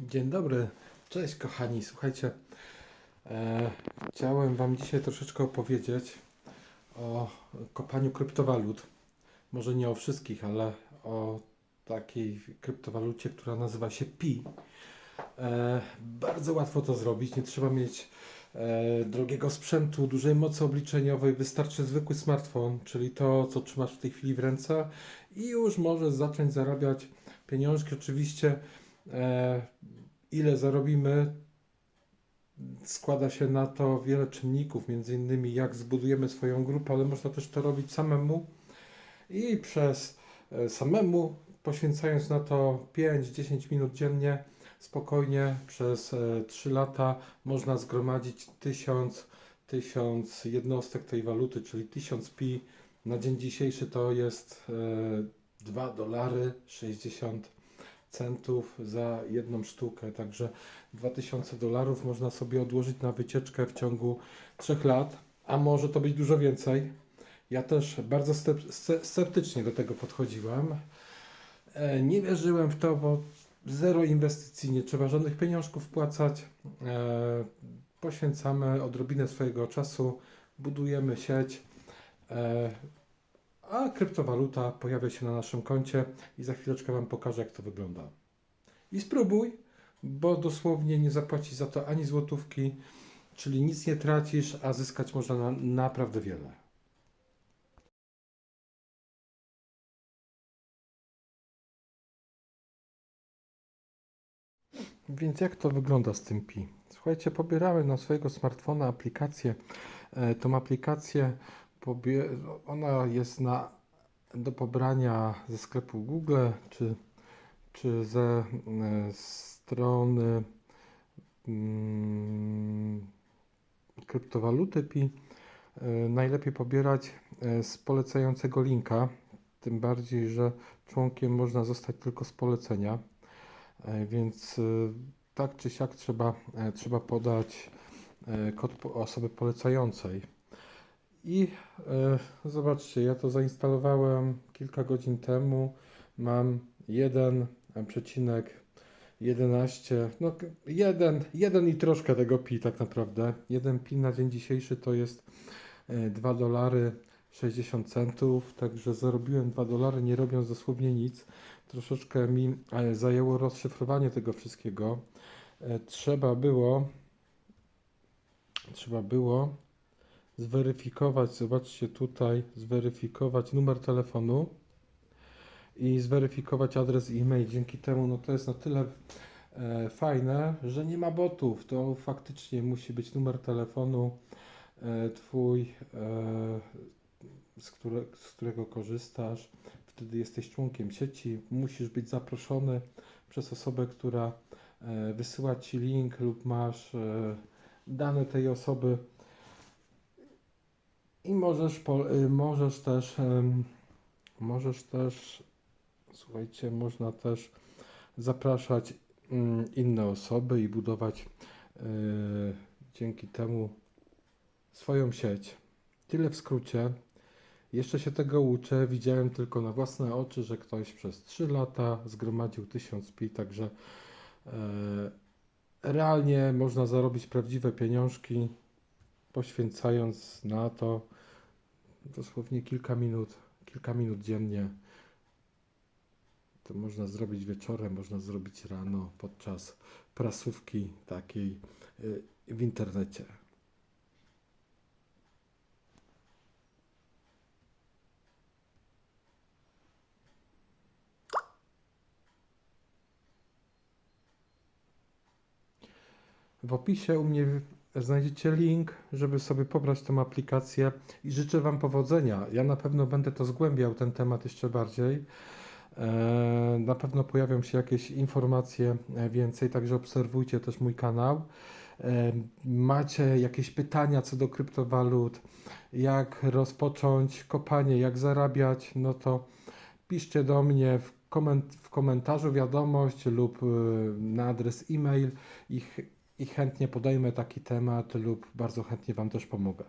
Dzień dobry, cześć kochani. Słuchajcie, e, chciałem Wam dzisiaj troszeczkę opowiedzieć o kopaniu kryptowalut. Może nie o wszystkich, ale o takiej kryptowalucie, która nazywa się Pi. E, bardzo łatwo to zrobić, nie trzeba mieć e, drogiego sprzętu, dużej mocy obliczeniowej, wystarczy zwykły smartfon, czyli to, co trzymasz w tej chwili w ręce i już możesz zacząć zarabiać pieniążki. Oczywiście ile zarobimy, składa się na to wiele czynników, między innymi jak zbudujemy swoją grupę, ale można też to robić samemu i przez e, samemu, poświęcając na to 5-10 minut dziennie, spokojnie przez e, 3 lata można zgromadzić 1000, 1000 jednostek tej waluty, czyli 1000 pi. Na dzień dzisiejszy to jest e, 2 dolary 60 centów za jedną sztukę, także 2000 dolarów można sobie odłożyć na wycieczkę w ciągu 3 lat, a może to być dużo więcej. Ja też bardzo sceptycznie do tego podchodziłem. E, Nie wierzyłem w to, bo zero inwestycji, nie trzeba żadnych pieniążków wpłacać. E, Poświęcamy odrobinę swojego czasu, budujemy sieć, e, kryptowaluta pojawia się na naszym koncie i za chwileczkę Wam pokażę, jak to wygląda. I spróbuj, bo dosłownie nie zapłacisz za to ani złotówki, czyli nic nie tracisz, a zyskać można na, naprawdę wiele. Więc jak to wygląda z tym Pi? Słuchajcie, pobieramy na swojego smartfona aplikację. E, tą aplikację, ona jest na... do pobrania ze sklepu Google, czy, czy ze e, strony mm, kryptowaluty Pi. E, najlepiej pobierać e, z polecającego linka, tym bardziej, że członkiem można zostać tylko z polecenia. Więc tak czy siak trzeba, trzeba podać kod osoby polecającej. I e, zobaczcie, ja to zainstalowałem kilka godzin temu. Mam 1,11, no k- 1, 1 i troszkę tego pi tak naprawdę. 1 pi na dzień dzisiejszy to jest e, 2 dolary 60 centów, także zarobiłem 2 dolary nie robiąc dosłownie nic. Troszeczkę mi e, zajęło rozszyfrowanie tego wszystkiego. E, Trzeba było trzeba było zweryfikować, zobaczcie tutaj, zweryfikować numer telefonu i zweryfikować adres e-mail. Dzięki temu no to jest na tyle e, fajne, że nie ma botów. To faktycznie musi być numer telefonu e, twój, e, z, które, z którego korzystasz. Wtedy jesteś członkiem sieci. Musisz być zaproszony przez osobę, która e, wysyła ci link lub masz e, dane tej osoby. I możesz, po, y, możesz też, możesz też, słuchajcie, można też zapraszać mm, inne osoby i budować y, dzięki temu swoją sieć. Tyle w skrócie. Jeszcze się tego uczę. Widziałem tylko na własne oczy, że ktoś przez 3 lata zgromadził 1000 pi, także e, realnie można zarobić prawdziwe pieniążki, poświęcając na to dosłownie kilka minut, kilka minut dziennie. To można zrobić wieczorem, można zrobić rano podczas prasówki takiej y, w internecie. W opisie u mnie znajdziecie link, żeby sobie pobrać tą aplikację i życzę Wam powodzenia. Ja na pewno będę to zgłębiał, ten temat jeszcze bardziej. E, Na pewno pojawią się jakieś informacje e, więcej, także obserwujcie też mój kanał. E, Macie jakieś pytania co do kryptowalut, jak rozpocząć kopanie, jak zarabiać, no to piszcie do mnie w, koment- w komentarzu wiadomość lub na adres e-mail i, ch- i chętnie podejmę taki temat lub bardzo chętnie Wam też pomogę.